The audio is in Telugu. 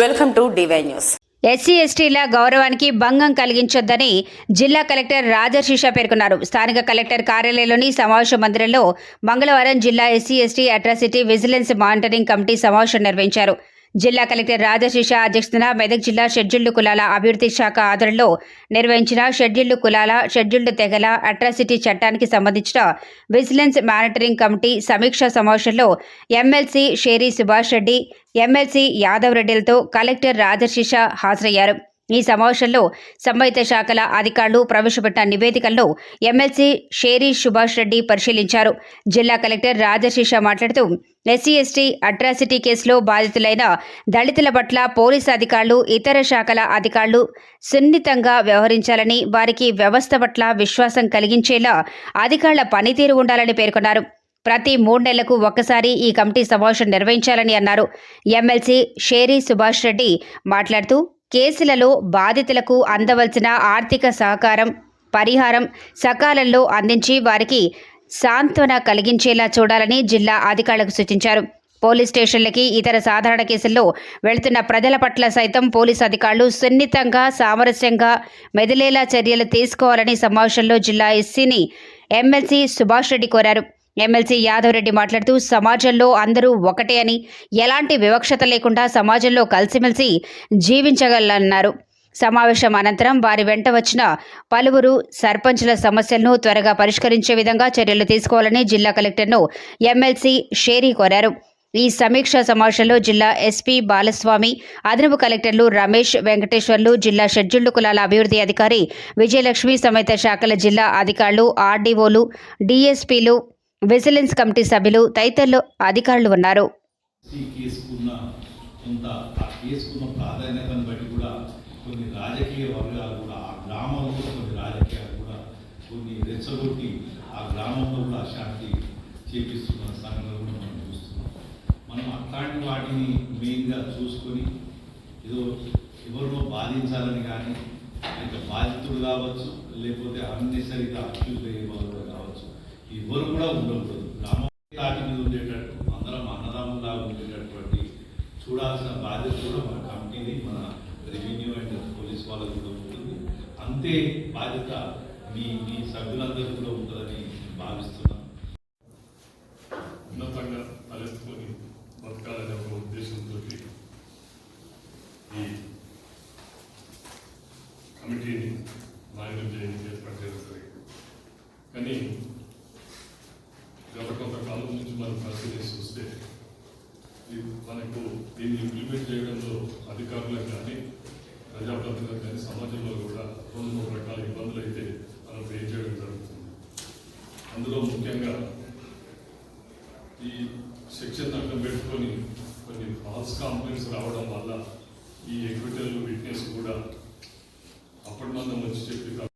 Welcome to DY news. SC ఎస్టీల గౌరవానికి భంగం కలిగించొద్దని జిల్లా కలెక్టర్ రాజశిష పేర్కొన్నారు. స్థానిక కలెక్టర్ కార్యాలయంలోని సమావేశ మందిరంలో మంగళవారం జిల్లా SC ST atrocity vigilance monitoring committee సమావేశం నిర్వహించారు. జిల్లా కలెక్టర్ రాజశిష అధ్యక్షతన మెదక్ జిల్లా షెడ్యూల్డ్ కులాల అభివృద్ధి శాఖ ఆధ్వర్యంలో నిర్వహించిన షెడ్యూల్డ్ కులాల షెడ్యూల్డ్ తెగల అట్రాసిటీ చట్టానికి సంబంధించిన విజిలెన్స్ మానిటరింగ్ కమిటీ సమీక్షా సమావేశంలో ఎమ్మెల్సీ షేరి సుభాష్ రెడ్డి ఎమ్మెల్సీ యాదవ్ రెడ్డిలతో కలెక్టర్ రాజశిష హాజరయ్యారు. ఈ సమావేశంలో సంబంధిత శాఖల అధికారులు ప్రవేశపెట్టిన నివేదికలను ఎమ్మెల్సీ షేరి సుభాష్ రెడ్డి పరిశీలించారు. జిల్లా కలెక్టర్ రాజశీష మాట్లాడుతూ ఎస్సీ ఎస్టీ అట్రాసిటీ కేసులో బాధితులైన దళితుల పట్ల పోలీసు అధికారులు ఇతర శాఖల అధికారులు సున్నితంగా వ్యవహరించాలని వారికి వ్యవస్థ పట్ల విశ్వాసం కలిగించేలా అధికారుల పనితీరు ఉండాలని పేర్కొన్నారు. ప్రతి మూడు నెలలకు ఒక్కసారి ఈ కమిటీ సమావేశం నిర్వహించాలని అన్నారు. ఎమ్మెల్సీ షేరి సుభాష్ రెడ్డి మాట్లాడుతూ కేసులలో బాధితులకు అందవలసిన ఆర్థిక సహకారం పరిహారం సకాలంలో అందించి వారికి సాంత్వన కలిగించేలా చూడాలని జిల్లా అధికారులకు సూచించారు. పోలీస్ స్టేషన్లకి ఇతర సాధారణ కేసుల్లో వెళుతున్న ప్రజల పట్ల సైతం పోలీస్ అధికారులు సున్నితంగా సామరస్యంగా మెదిలేలా చర్యలు తీసుకోవాలని సమావేశంలో జిల్లా ఎస్సీని ఎమ్మెల్సీ సుభాష్ రెడ్డి కోరారు. ఎమ్మెల్సీ యాదవ్ రెడ్డి మాట్లాడుతూ సమాజంలో అందరూ ఒకటే అని ఎలాంటి వివక్షత లేకుండా సమాజంలో కలిసిమెలిసి జీవించగలన్నారు సమావేశం అనంతరం వారి వెంట వచ్చిన పలువురు సర్పంచుల సమస్యలను త్వరగా పరిష్కరించే విధంగా చర్యలు తీసుకోవాలని జిల్లా కలెక్టర్ను ఎమ్మెల్సీ షేరీ కోరారు. ఈ సమీక్షా సమావేశంలో జిల్లా ఎస్పీ బాలస్వామి అదనపు కలెక్టర్లు రమేష్ వెంకటేశ్వర్లు జిల్లా షెడ్యూల్డ్ కులాల అభివృద్ధి అధికారి విజయలక్ష్మి సమేత శాఖల జిల్లా అధికారులు ఆర్డీఓలు డిఎస్పీలు విజిలెన్స్ కమిటీ సభ్యులు తదితరులు అధికారులు ఉన్నారు. ప్రాధాన్యతను బట్టి కూడా కొన్ని రాజకీయ వర్గాలు కూడా ఆ గ్రామంలో కొన్ని రాజకీయాలు కూడా కొన్ని రెచ్చగొట్టి ఆ గ్రామంలో కూడా అశాంతి చేపిస్తున్న కూడా మనం చూస్తున్నాం. మనం అట్లాంటి వాటిని మెయిన్గా చూసుకొని ఏదో ఎవరినో బాధించాలని కానీ లేక బాధితుడు కావచ్చు లేకపోతే అన్నెసరిగా అక్యూజ్ అయ్యే వాళ్ళు ఎవరు కూడా ఉండకూడదు. గ్రామం తాటి మీద ఉండేటట్టు అందరం అన్నదమ్ములా ఉండేటటువంటి చూడాల్సిన బాధ్యత కూడా మన కమిటీని మన రెవెన్యూ అండ్ పోలీస్ వాళ్ళకు కూడా ఉంటుంది. అంతే బాధ్యత మీ మీ సభ్యులందరూ కూడా ఉంటుందని భావిస్తున్నాం ఉన్నతంగా తలెత్తుకొని బతకాలనే ఒక ఉద్దేశంతో ఈ కమిటీని మానిటర్ చేయడానికి ఏర్పాటు చేయడం జరిగింది. కానీ మనం పరిశీలిసి చూస్తే ఇది మనకు దీన్ని ఇంప్లిమెంట్ చేయడంలో అధికారులకు కానీ ప్రజాప్రతినిధులకు కానీ సమాజంలో కూడా రెండు మూడు రకాల ఇబ్బందులు అయితే మనం ఫేస్ చేయడం జరుగుతుంది. అందులో ముఖ్యంగా ఈ సెక్షన్ అడ్డం పెట్టుకొని కొన్ని ఫాల్స్ కాంప్లైంట్స్ రావడం వల్ల ఈ ఎక్విటల్ విట్నెస్ కూడా అప్పటి మందం వచ్చి చెప్పి